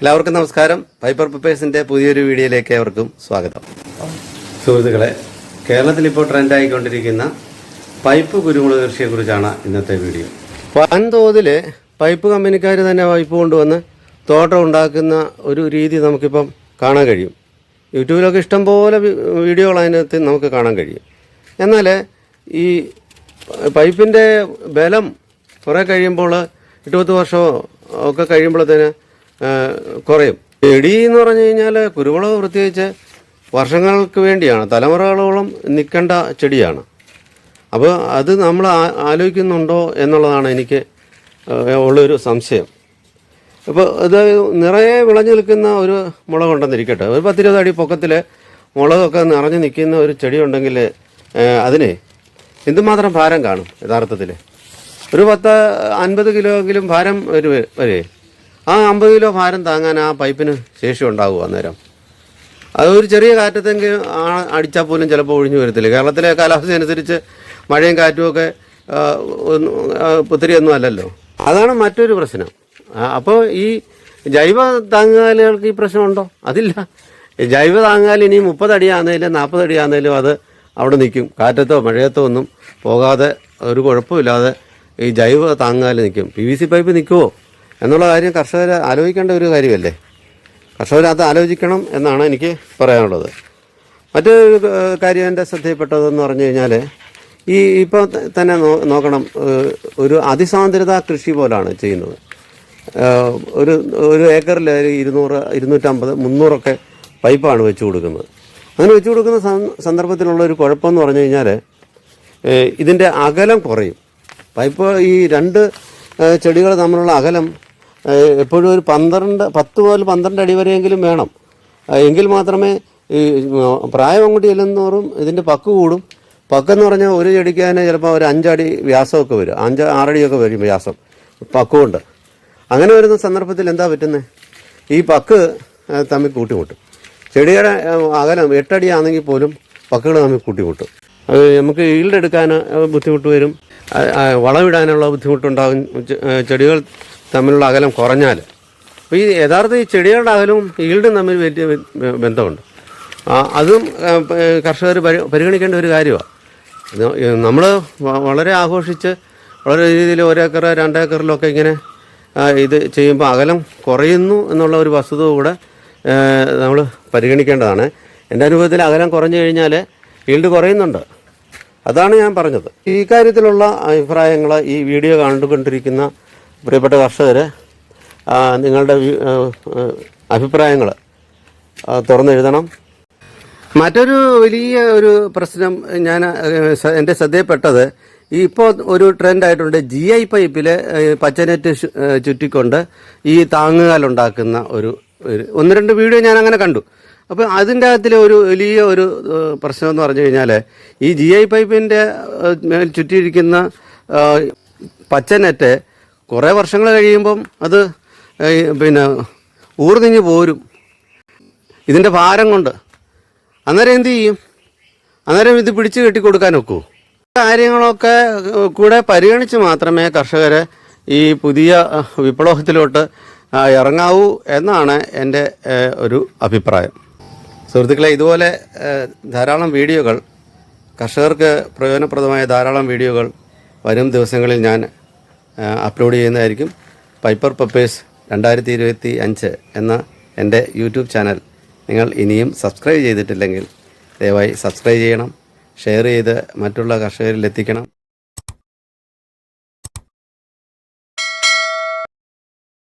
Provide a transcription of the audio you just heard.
എല്ലാവർക്കും നമസ്കാരം. പൈപ്പർ പപ്പേഴ്സിന്റെ പുതിയൊരു വീഡിയോയിലേക്ക് അവർക്കും സ്വാഗതം. സുഹൃത്തുക്കളെ കേരളത്തിൽ ഇപ്പോൾ ട്രെൻഡായിക്കൊണ്ടിരിക്കുന്ന പൈപ്പ് കുരുമുളക് കൃഷിയെക്കുറിച്ചാണ് ഇന്നത്തെ വീഡിയോ. വൻതോതിൽ പൈപ്പ് കമ്പനിക്കാർ തന്നെ പൈപ്പ് കൊണ്ടുവന്ന് തോട്ടം ഉണ്ടാക്കുന്ന ഒരു രീതി നമുക്കിപ്പം കാണാൻ കഴിയും. യൂട്യൂബിലൊക്കെ ഇഷ്ടംപോലെ വീഡിയോകൾ അതിനകത്ത് നമുക്ക് കാണാൻ കഴിയും. എന്നാൽ ഈ പൈപ്പിന്റെ ബലം കുറേ കഴിയുമ്പോൾ എട്ട് പത്ത് വർഷമോ ഒക്കെ കഴിയുമ്പോഴത്തേന് കുറയും. ചെടി എന്ന് പറഞ്ഞു കഴിഞ്ഞാൽ കുരുമുളക് പ്രത്യേകിച്ച് വർഷങ്ങൾക്ക് വേണ്ടിയാണ്. തലമുറകളോളം നിൽക്കേണ്ട ചെടിയാണ്. അപ്പോൾ അത് നമ്മൾ ആലോചിക്കുന്നുണ്ടോ എന്നുള്ളതാണ് എനിക്ക് ഉള്ളൊരു സംശയം. ഇപ്പോൾ ഇത് നിറയെ വിളഞ്ഞു നിൽക്കുന്ന ഒരു മുളക് ഉണ്ടെന്നിരിക്കട്ടെ ഒരു പത്തിരുപത് അടി പൊക്കത്തിൽ മുളകൊക്കെ നിറഞ്ഞു നിൽക്കുന്ന ഒരു ചെടി ഉണ്ടെങ്കിൽ അതിനെ എന്തുമാത്രം ഭാരം കാണും യഥാർത്ഥത്തിൽ ഒരു പത്ത് അൻപത് കിലോയെങ്കിലും ഭാരം ഒരു വരെ. ആ അമ്പത് കിലോ ഭാരം താങ്ങാൻ ആ പൈപ്പിന് ശേഷി ഉണ്ടാകും അന്നേരം. അതൊരു ചെറിയ കാറ്റത്തെങ്കിലും അടിച്ചാൽ പോലും ചിലപ്പോൾ ഒഴിഞ്ഞു വരത്തില്ല. കേരളത്തിലെ കാലാവസ്ഥ അനുസരിച്ച് മഴയും കാറ്റും ഒക്കെ ആ, ഒന്നും, അല്ലല്ലോ. അതാണ് മറ്റൊരു പ്രശ്നം. അപ്പോൾ ഈ ജൈവ താങ്ങുകാലുകൾക്ക് ഈ പ്രശ്നമുണ്ടോ അതില്ല. ജൈവ താങ്ങാൽ ഇനി അടി നാൽപ്പതടിയാണെങ്കിലും അത് അവിടെ നിൽക്കും. കാറ്റത്തോ മഴയത്തോ ഒന്നും പോകാതെ ഒരു കുഴപ്പമില്ലാതെ ഈ ജൈവ താങ്ങാൽ നിൽക്കും. പി വി സി പൈപ്പ് നിൽക്കുമോ എന്നുള്ള കാര്യം കർഷകർ ആലോചിക്കേണ്ട ഒരു കാര്യമല്ലേ? കർഷകർ അത് ആലോചിക്കണം എന്നാണ് എനിക്ക് പറയാനുള്ളത്. മറ്റൊരു കാര്യം എന്റെ ശ്രദ്ധയിൽപ്പെട്ടതെന്ന് പറഞ്ഞു കഴിഞ്ഞാൽ ഈ ഇപ്പോൾ തന്നെ നോക്കണം ഒരു അതിസാന്ദ്രത കൃഷി പോലാണ് ചെയ്യുന്നത്. ഒരു ഒരു ഏക്കറിൽ ഇരുന്നൂറ് ഇരുന്നൂറ്റമ്പത് മുന്നൂറൊക്കെ പൈപ്പാണ് വെച്ച് കൊടുക്കുന്നത്. അങ്ങനെ വെച്ച് കൊടുക്കുന്ന സന്ദർഭത്തിലുള്ള ഒരു കുഴപ്പമെന്ന് പറഞ്ഞു കഴിഞ്ഞാൽ ഇതിന്റെ അകലം കുറയും. പൈപ്പ് ഈ രണ്ട് ചെടികൾ തമ്മിലുള്ള അകലം എപ്പോഴും ഒരു പന്ത്രണ്ട് പത്ത് മുതൽ പന്ത്രണ്ട് അടി വരെയെങ്കിലും വേണം. എങ്കിൽ മാത്രമേ ഈ പ്രായം അങ്ങോട്ട് ചെല്ലുന്നോറും ഇതിന്റെ പക്ക് കൂടും. പക്കെന്ന് പറഞ്ഞാൽ ഒരു ചെടിക്ക് തന്നെ ചിലപ്പോൾ ഒരു അഞ്ചടി വ്യാസമൊക്കെ വരും. അഞ്ച് ആറടിയൊക്കെ വരും വ്യാസം. പക്കുകൊണ്ട് അങ്ങനെ വരുന്ന സന്ദർഭത്തിൽ എന്താ പറ്റുന്നത് ഈ പക്ക് തമ്മിൽ കൂട്ടിമുട്ടും. ചെടിയുടെ അകലം അകലം എട്ടടിയാണെങ്കിൽ പോലും പക്കുകൾ തമ്മിൽ കൂട്ടിമുട്ടും. അത് നമുക്ക് ഈൽഡ് എടുക്കാൻ ബുദ്ധിമുട്ട് വരും. വളമിടാനുള്ള ബുദ്ധിമുട്ടുണ്ടാകും. ചെടികൾ തമ്മിലുള്ള അകലം കുറഞ്ഞാൽ അപ്പോൾ ഈ യഥാർത്ഥ ഈ ചെടികളുടെ അകലവും ഈൽഡും തമ്മിൽ വലിയ ബന്ധമുണ്ട്. അതും കർഷകർ പരിഗണിക്കേണ്ട ഒരു കാര്യമാണ് നമ്മൾ വളരെ ആഘോഷിച്ച് വളരെ രീതിയിൽ ഒരേക്കർ രണ്ടേക്കറിലൊക്കെ ഇങ്ങനെ ഇത് ചെയ്യുമ്പോൾ അകലം കുറയുന്നു എന്നുള്ള ഒരു വസ്തുത കൂടെ നമ്മൾ പരിഗണിക്കേണ്ടതാണ്. എന്റെ അനുഭവത്തിൽ അകലം കുറഞ്ഞു കഴിഞ്ഞാൽ ഈൽഡ് കുറയുന്നുണ്ട്. അതാണ് ഞാൻ പറഞ്ഞത്. ഈ കാര്യത്തിലുള്ള അഭിപ്രായങ്ങൾ ഈ വീഡിയോ കണ്ടുകൊണ്ടിരിക്കുന്ന പ്രിയപ്പെട്ട കർഷകർ നിങ്ങളുടെ അഭിപ്രായങ്ങൾ തുറന്നെഴുതണം. മറ്റൊരു വലിയ ഒരു പ്രശ്നം ഞാൻ എന്റെ ശ്രദ്ധയിൽപ്പെട്ടത് ഇപ്പോൾ ഒരു ട്രെൻഡ് ആയിട്ടുണ്ട്. ജി ഐ പൈപ്പിൽ പച്ചനെറ്റ് ചുറ്റിക്കൊണ്ട് ഈ താങ്ങുകാലുണ്ടാക്കുന്ന ഒരു ഒന്ന് രണ്ട് വീഡിയോ ഞാൻ അങ്ങനെ കണ്ടു. അപ്പോൾ അതിന്റെ അകത്തിലെ ഒരു വലിയ ഒരു പ്രശ്നം എന്ന് പറഞ്ഞു കഴിഞ്ഞാൽ ഈ ജി ഐ പൈപ്പിന്റെ ചുറ്റിയിരിക്കുന്ന പച്ചനെറ്റ് കുറേ വർഷങ്ങൾ കഴിയുമ്പം അത് പിന്നെ ഊർതിഞ്ഞ് പോരും. ഇതിന്റെ ഭാരം കൊണ്ട്. അന്നേരം എന്തു ചെയ്യും? അന്നേരം ഇത് പിടിച്ചു കെട്ടി കൊടുക്കാൻ ഒക്കൂ. കാര്യങ്ങളൊക്കെ കൂടെ പരിഗണിച്ച് മാത്രമേ കർഷകരെ ഈ പുതിയ വിപ്ലവത്തിലോട്ട് ഇറങ്ങാവൂ എന്നാണ് എന്റെ ഒരു അഭിപ്രായം. സുഹൃത്തുക്കളെ ഇതുപോലെ ധാരാളം വീഡിയോകൾ കർഷകർക്ക് പ്രയോജനപ്രദമായ ധാരാളം വീഡിയോകൾ വരും ദിവസങ്ങളിൽ ഞാൻ അപ്ലോഡ് ചെയ്യുന്നതായിരിക്കും. പൈപ്പർ പപ്പേഴ്സ് രണ്ടായിരത്തി ഇരുപത്തി അഞ്ച് എന്ന എന്റെ യൂട്യൂബ് ചാനൽ. നിങ്ങൾ ഇനിയും സബ്സ്ക്രൈബ് ചെയ്തിട്ടില്ലെങ്കിൽ ദയവായി സബ്സ്ക്രൈബ് ചെയ്യണം. ഷെയർ ചെയ്ത് മറ്റുള്ള കർഷകരിൽ എത്തിക്കണം.